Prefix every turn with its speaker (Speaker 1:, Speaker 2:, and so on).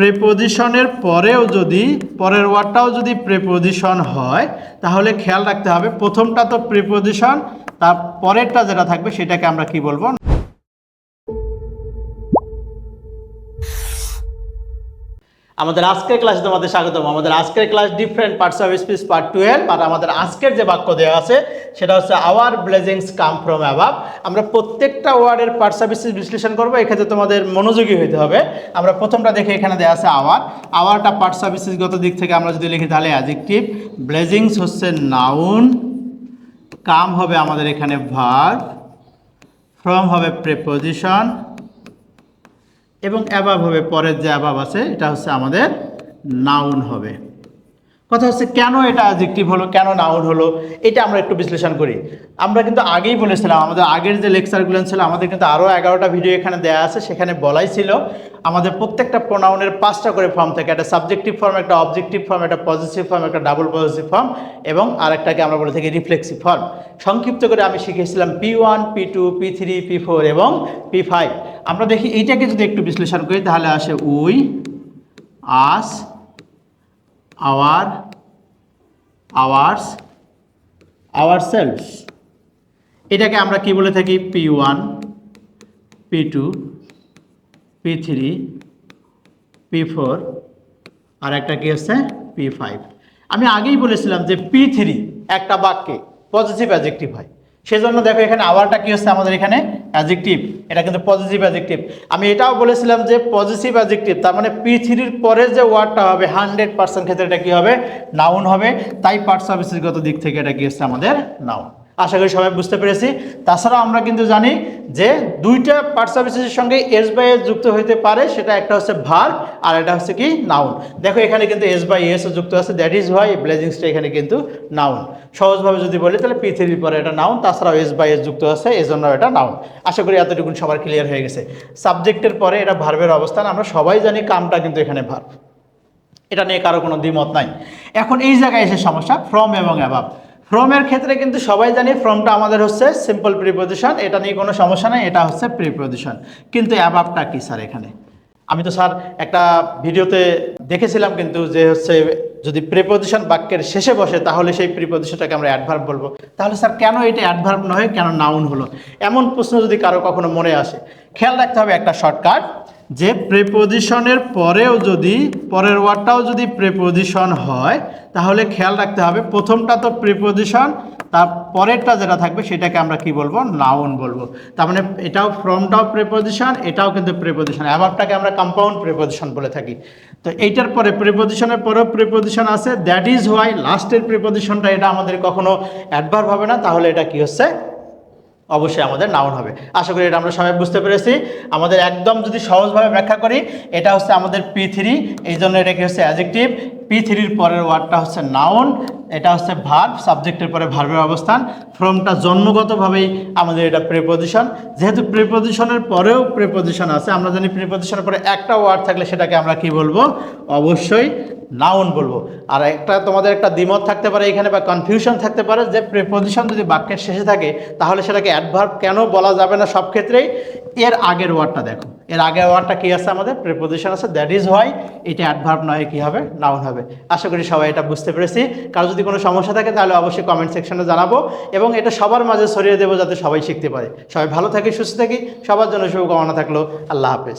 Speaker 1: প্রেপোজিশনের পরেও যদি, পরের ওয়ার্ডটাও যদি প্রেপোজিশন হয়, তাহলে খেয়াল রাখতে হবে প্রথমটা তো প্রেপোজিশন তার পরেরটা যেটা থাকবে সেটাকে আমরা কি বলব? আমাদের আজকের ক্লাসে তোমাদের স্বাগতম। আমাদের আজকের class different parts of speech part twelve আর আমাদের আজকের যে বাক্য দেওয়া আছে, সেটা হচ্ছে আওয়ার ব্লেজিংস কাম ফ্রম অ্যাবাব আমরা প্রত্যেকটা ওয়ার্ডের পার্টস অফ স্পিচ বিশ্লেষণ করব এক্ষেত্রে তোমাদের মনোযোগী হইতে হবে। আমরা প্রথমটা দেখে এখানে দেওয়া আছে আওয়ার আওয়ারটা পার্টস অফ স্পিচগত দিক থেকে আমরা যদি লিখি, তাহলে অ্যাজেক্টিভ ব্লেজিংস হচ্ছে নাউন কাম হবে আমাদের এখানে ভার্ব ফ্রম হবে প্রেপোজিশন এবং অ্যাবাব হবে পরের যে অ্যাবাব আছে এটা হচ্ছে আমাদের নাউন হবে। কথা হচ্ছে, কেন এটা অ্যাজেক্টিভ হলো, কেন নাউন হলো? এটা আমরা একটু বিশ্লেষণ করি। আমরা কিন্তু আগেই বলেছিলাম, আমাদের আগের যে লেকচারগুলো ছিল, আমাদের কিন্তু আরও এগারোটা ভিডিও এখানে দেওয়া আছে, সেখানে বলাই ছিল, আমাদের প্রত্যেকটা প্রোনাউনের পাঁচটা করে ফর্ম থাকে, একটা সাবজেক্টিভ ফর্ম একটা অবজেক্টিভ ফর্ম একটা পজিটিভ ফর্ম একটা ডাবল পজিটিভ ফর্ম এবং আরেকটাকে আমরা বলে থাকি রিফ্লেক্সিভ ফর্ম সংক্ষিপ্ত করে আমি শিখেছিলাম P one P two P three P four এবং পি ফাইভ আমরা দেখি এইটাকে যদি একটু বিশ্লেষণ করি, তাহলে আসে we, us our ours ourselves এটাকে আমরা কি বলে থাকি? P one P two P three P four আর একটা কি হচ্ছে পি ফাইভ আমি আগেই বলেছিলাম যে পি থ্রি একটা বাক্যে পজিটিভ অ্যাজেক্টিভ হয়। সেজন্য দেখো এখানে আওয়ারটা কী হচ্ছে আমাদের এখানে? অ্যাজেক্টিভ এটা কিন্তু পজিটিভ অ্যাজেক্টিভ আমি এটাও বলেছিলাম যে পজিটিভ অ্যাজেক্টিভ তার মানে পৃথিবীর পরে যে ওয়ার্ডটা হবে হান্ড্রেড পার্সেন্ট ক্ষেত্রে এটা কী হবে? নাউন হবে। তাই পার্ট সার্ভিসেসগত দিক থেকে এটা কী হচ্ছে আমাদের? নাউন আশা করি সবাই বুঝতে পেরেছি। তাছাড়াও আমরা কিন্তু জানি যে দুইটা পার্ট সার্ভিসেসের সঙ্গে এস বাই এস যুক্ত হইতে পারে, সেটা একটা হচ্ছে ভার আর এটা হচ্ছে কি নাউন দেখো, এখানে কিন্তু এস বাই এস যুক্ত আছে দ্যাট ইজ হোয়াই ব্লেজিংসটা এখানে কিন্তু নাউন সহজভাবে যদি বলি, তাহলে পৃথিবীর পরে এটা নাউন তাছাড়াও এস বাই এস যুক্ত আছে এই জন্য এটা নাউন আশা করি এতটুকুন সবার ক্লিয়ার হয়ে গেছে। সাবজেক্টের পরে এটা ভার্বের অবস্থান, আমরা সবাই জানি কামটা কিন্তু এখানে ভার্ব এটা নিয়ে কারও কোনো দ্বিমত নাই। এখন এই জায়গায় এসে সমস্যা ফ্রম এবং অ্যাবাব ফ্রমের ক্ষেত্রে কিন্তু সবাই জানি ফ্রমটা আমাদের হচ্ছে সিম্পল প্রিপোজিশন এটা নিয়ে কোনো সমস্যা নাই, এটা হচ্ছে প্রিপোজিশন কিন্তু অ্যাবাবটা কি, স্যার, এখানে? আমি তো, স্যার, একটা ভিডিওতে দেখেছিলাম কিন্তু যে হচ্ছে যদি প্রিপোজিশন বাক্যের শেষে বসে, তাহলে সেই প্রিপোজিশনটাকে আমরা অ্যাডভার্ব বলব। তাহলে, স্যার, কেন এটা অ্যাডভার্ব নয়, কেন নাউন হলো? এমন প্রশ্ন যদি কারও কখনো মনে আসে, খেয়াল রাখতে হবে একটা শর্টকাট যে প্রেপোজিশনের পরেও যদি, পরের ওয়ার্ডটাও যদি প্রেপোজিশন হয়, তাহলে খেয়াল রাখতে হবে, প্রথমটা তো প্রেপোজিশন তার পরেরটা যেটা থাকবে সেটাকে আমরা কি বলব? নাউন বলব। তার মানে এটাও ফ্রমটাও প্রেপোজিশন এটাও কিন্তু প্রেপোজিশন অ্যাভাবটাকে আমরা কম্পাউন্ড প্রেপোজিশন বলে থাকি। তো এইটার পরে প্রেপোজিশনের পরেও প্রেপোজিশন আছে দ্যাট ইজ হোয়াই লাস্টের প্রেপোজিশনটা এটা আমাদের কখনো অ্যাডভার্ব হবে না, তাহলে এটা কি হচ্ছে? অবশ্যই আমাদের নাউন হবে। আশা করি এটা আমরা সবাই বুঝতে পেরেছি। আমাদের একদম যদি সহজভাবে ব্যাখ্যা করি, এটা হচ্ছে আমাদের পি থ্রি এই জন্য এটাকে হচ্ছে অ্যাজেক্টিভ পি থ্রির পরের ওয়ার্ডটা হচ্ছে নাউন এটা হচ্ছে ভার্ব সাবজেক্টের পরে ভার্বের অবস্থান ফ্রমটা জন্মগতভাবেই আমাদের এটা প্রিপোজিশন যেহেতু প্রিপোজিশনের পরেও প্রিপোজিশন আছে, আমরা জানি প্রিপোজিশনের পরে একটা ওয়ার্ড থাকলে সেটাকে আমরা কি বলব? অবশ্যই নাউন বলব। আর একটা তোমাদের একটা দ্বিমত থাকতে পারে এখানে বা কনফিউশন থাকতে পারে যে প্রিপোজিশন যদি বাক্যের শেষে থাকে, তাহলে সেটাকে অ্যাডভার্ব কেন বলা যাবে না সব ক্ষেত্রেই? এর আগের ওয়ার্ডটা দেখো। এর আগের ওয়ার্ডটা কি আছে আমাদের? প্রিপোজিশন আছে দ্যাট ইজ হোয়াই এটা অ্যাডভার্ব নয়, কি হবে? নাউন হবে। আশা করি সবাই এটা বুঝতে পেরেছি। কারও যদি কোনো সমস্যা থাকে, তাহলে অবশ্যই কমেন্ট সেকশনে জানাব এবং এটা সবার মাঝে ছড়িয়ে দেবো যাতে সবাই শিখতে পারে। সবাই ভালো থাকে, সুস্থ থাকি। সবার জন্য শুভকামনা থাকল। আল্লাহ হাফেজ।